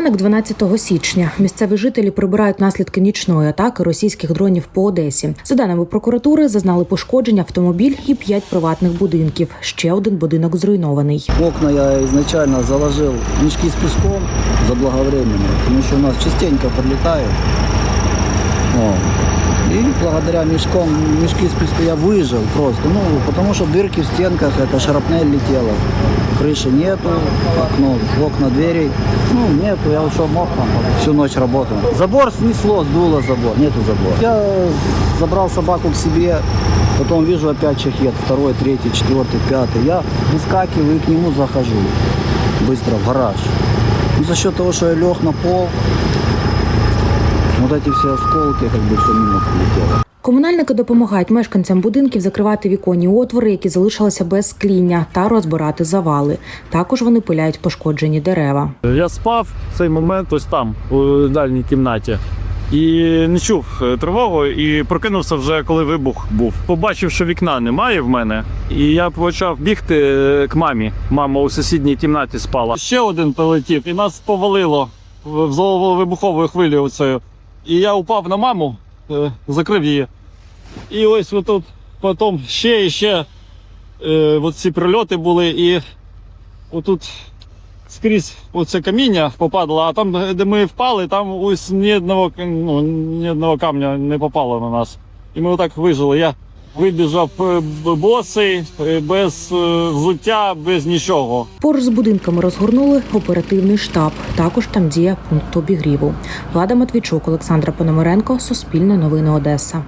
Ранок 12 січня. Місцеві жителі прибирають наслідки нічної атаки російських дронів по Одесі. За даними прокуратури, зазнали пошкоджень автомобіль і п'ять приватних будинків. Ще один будинок зруйнований. Окна я ізначально заложив мешки піском песком заблаговременно, тому що у нас частенько подлетают. Благодаря мешкам, мешки с песком я выжил просто. Ну, потому что дырки в стенках, это шрапнель летела. Крыши нету, окно, окна, двери. Ну, нету, я ушел мог там, всю ночь работал. Забор снесло, сдуло забор, нету забора. Я забрал собаку к себе, потом вижу опять шахет, второй, третий, четвертый, пятый. Я выскакиваю и к нему захожу быстро в гараж. Ну, за счет того, что я лег на пол, вот эти все осколки, как бы все мимо прилетело. Комунальники допомагають мешканцям будинків закривати віконні отвори, які залишилися без скління, та розбирати завали. Також вони пиляють пошкоджені дерева. Я спав в цей момент ось там, у дальній кімнаті. І не чув е, тривогу, і прокинувся вже, коли вибух був. Побачив, що вікна немає в мене, і я почав бігти е, к мамі. Мама у сусідній кімнаті спала. Ще один прилетів, і нас повалило в вибуховою хвилею оцею. І я упав на маму, е, закрив її. І ось тут потім ще і ще е, ці прильоти були, і отут скрізь оце каміння попадало, а там, де ми впали, там ось ні одного, ну, ні одного камня не попало на нас. І ми отак вижили. Я вибіжав босий, е, без е, взуття, без нічого. Поруч з будинками розгорнули оперативний штаб. Також там діє пункт обігріву. Влада Матвійчук, Олександра Пономаренко, Суспільне новини Одеса.